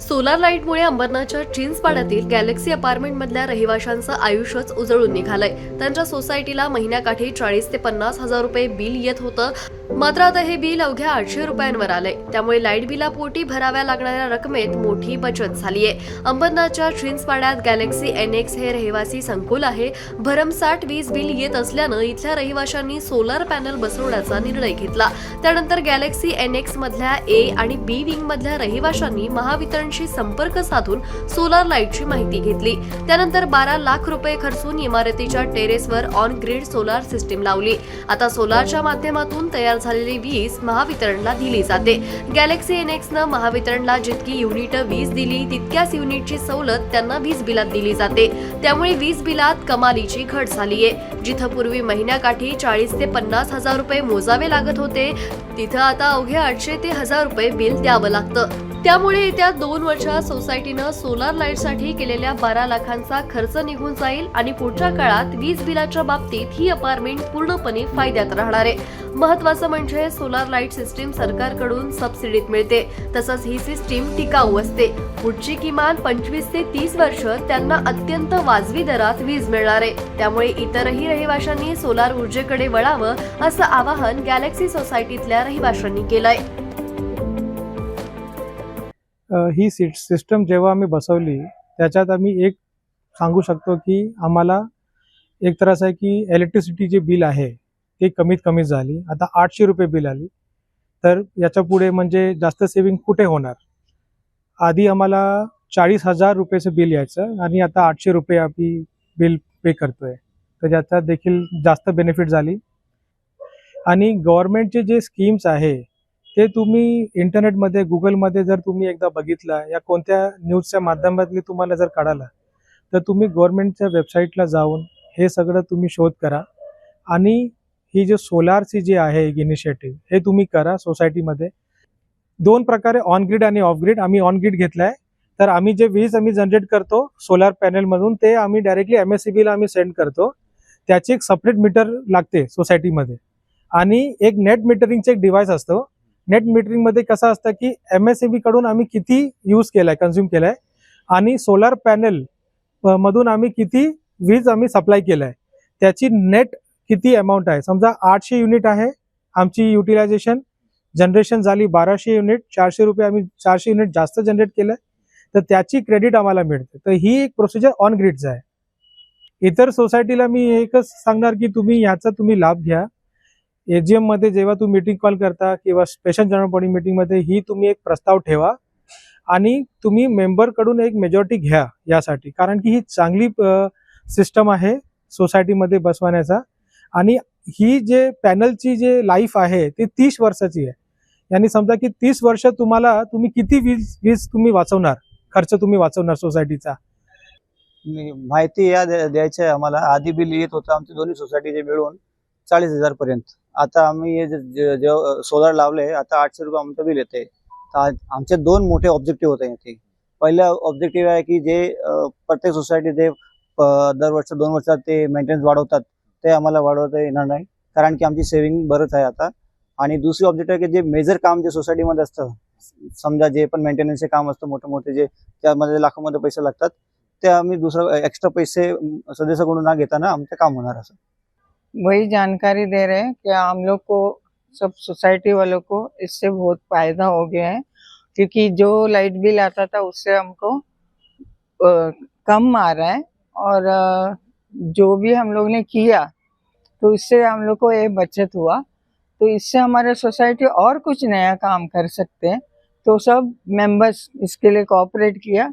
Solar लाईटमुळे अंबरनाथच्या चिंचपाड्यातील Galaxy अपार्टमेंटमधल्या रहिवाशांचं आयुष्यच उजळून निघालंय. त्यांच्या सोसायटीला महिन्याकाठी चाळीस ते पन्नास हजार रुपये बिल येत होतं. मात्र आता हे बिल अवघ्या आठशे रुपयांवर आलंय. त्यामुळे लाइट बिलापोटी भराव्या लागणाऱ्या रकमेत मोठी बचत झाली आहे अंबरनाथच्या चिंचपाड्यात गॅलेक्सी एन एक्स हे रहिवासी संकुल आहे. भरमसाठ वीज बिल येत असल्यानं इथल्या रहिवाशांनी सोलार पॅनल बसवण्याचा निर्णय घेतला. त्यानंतर गॅलेक्सी एन एक्स मधल्या ए आणि बी विंग मधल्या रहिवाशांनी महावितरणशी संपर्क साधून सोलार लाईटची माहिती घेतली. त्यानंतर बारा लाख रुपये खर्चून इमारतीच्या टेरेसवर ऑन ग्रीड सोलार सिस्टीम लावली. आता सोलारच्या माध्यमातून तयार झालेली वीज महावितरणला दिली जाते. गॅलेक्सी एन न महावितरणला जितकी युनिट वीज दिली तितक्याच युनिटची सवलत त्यांना वीज बिलात दिली जाते. त्यामुळे वीज बिलात कमालीची घट झालीये. जिथं पूर्वी महिन्याकाठी चाळीस ते पन्नास हजार रुपये मोजावे लागत होते तिथं आता अवघे आठशे ते हजार रुपये बिल द्यावं लागतं. त्यामुळे येत्या दोन वर्षात सोसायटीनं सोलार लाईटसाठी केलेल्या बारा लाखांचा खर्च निघून जाईल आणि पुढच्या काळात वीज बिलाच्या बाबतीत ही अपार्टमेंट पूर्णपणे फायद्यात राहणार आहे. महत्वाचं म्हणजे सोलार लाइट सिस्टीम सरकारकडून सबसिडीत मिळते. तसंच ही सिस्टीम टिकाऊ असते. पुढची किमान पंचवीस ते तीस वर्ष त्यांना अत्यंत वाजवी दरात वीज मिळणार आहे. त्यामुळे इतरही रहिवाशांनी सोलार ऊर्जेकडे वळावं असं आवाहन गॅलेक्सी सोसायटीतल्या रहिवाशांनी केलंय. ही सिट सिस्टम जेव्हा आम्ही बसवली त्याच्यात आम्ही एक सांगू शकतो की आम्हाला एक तर असं आहे की इलेक्ट्रिसिटी जे बिल आहे ते कमीत कमी झाली. आता आठशे रुपये बिल आली. तर याच्यापुढे म्हणजे जास्त सेविंग कुठे होणार? आधी आम्हाला चाळीस हजार रुपयेचं बिल यायचं आणि आता आठशे रुपये आम्ही बिल पे करतोय. तर याच्यात देखील जास्त बेनिफिट झाली. आणि गव्हर्मेंटचे जे स्कीम्स आहे ते तुम्ही इंटरनेटमध्ये गुगलमध्ये जर तुम्ही एकदा बघितलं या कोणत्या न्यूजच्या माध्यमातली तुम्हाला जर कळालं तर तुम्ही गव्हर्नमेंटच्या वेबसाईटला जाऊन हे सगळं तुम्ही शोध करा. आणि ही जे सोलारची जी आहे इनिशिएटिव्ह हे तुम्ही करा सोसायटीमध्ये. दोन प्रकारे ऑन ग्रीड आणि ऑफ ग्रीड आम्ही ऑन ग्रीड घेतला आहे तर आम्ही जे वीज आम्ही जनरेट करतो सोलार पॅनलमधून ते आम्ही डायरेक्टली एम एस सी बीला आम्ही सेंड करतो. त्याची एक सपरेट मीटर लागते सोसायटीमध्ये. आणि एक नेट मीटरिंगचं एक डिव्हाइस असतो. नेट मीटरिंगमध्ये कसं असतं की एम एसकडून आम्ही किती यूज केलाय कन्झ्युम केलाय? आणि सोलार पॅनल मधून आम्ही किती वीज आम्ही सप्लाय केलाय? त्याची नेट किती अमाऊंट आहे? समजा आठशे युनिट आहे आमची युटिलायझेशन जनरेशन झाली बाराशे युनिट चारशे रुपये आम्ही चारशे युनिट जास्त जनरेट केलंय. तर त्याची क्रेडिट आम्हाला मिळते. तर ही एक प्रोसिजर ऑन ग्रीडचं आहे. इतर सोसायटीला मी एकच सांगणार की तुम्ही याचा तुम्ही लाभ घ्या. एजीएममध्ये जेव्हा तुम्ही मीटिंग कॉल करता किंवा स्पेशल जनरल बॉडी मीटिंगमध्ये ही तुम्ही एक प्रस्ताव ठेवा. आणि तुम्ही मेंबरकडून एक मेजॉरिटी घ्या यासाठी. कारण की ही चांगली सिस्टम आहे सोसायटीमध्ये बसवण्याचा. आणि ही जे पॅनलची जे लाईफ आहे ती तीस वर्षाची आहे. यांनी समजा की तीस वर्ष तुम्हाला तुम्ही किती वीज वीज तुम्ही वाचवणार? खर्च तुम्ही वाचवणार सोसायटीचा माहिती या द्यायची आहे आम्हाला. आधी बिल येत होतं आमच्या दोन्ही सोसायटीचे मिळून चाळीस हजार पर्यंत. आता आम्ही हे जे- सोलर सोलार लावले आता आठशे रुपये आमचं बिल येते आमचे दोन मोठे ऑब्जेक्टिव्ह होते इथे. पहिला ऑब्जेक्टिव्ह आहे की जे प्रत्येक सोसायटी जे दर वर्ष दोन वर्षात ते मेंटेनन्स वाढवतात. ते आम्हाला वाढवता येणार नाही. कारण की आमची सेव्हिंग बरंच आहे आता. आणि दुसरी ऑब्जेक्ट आहे की जे मेजर काम जे सोसायटीमध्ये असतं समजा जे पण मेंटेनन्सचे काम असतं मोठे मोठे जे त्यामध्ये लाखोमध्ये पैसे लागतात ते आम्ही दुसरं एक्स्ट्रा पैसे सदस्याकडून ना घेताना आमचं काम होणार असं. वही जानकारी दे रहे हैं कि हम लोग को, सब सोसाइटी वालों को इससे बहुत फ़ायदा हो गया है, क्योंकि जो लाइट बिल आता था उससे हमको कम आ रहा है और जो भी हम लोग ने किया तो इससे हम लोग को ये बचत हुआ। तो इससे हमारे सोसाइटी और कुछ नया काम कर सकते हैं। तो सब मेंबर्स इसके लिए कोऑपरेट किया।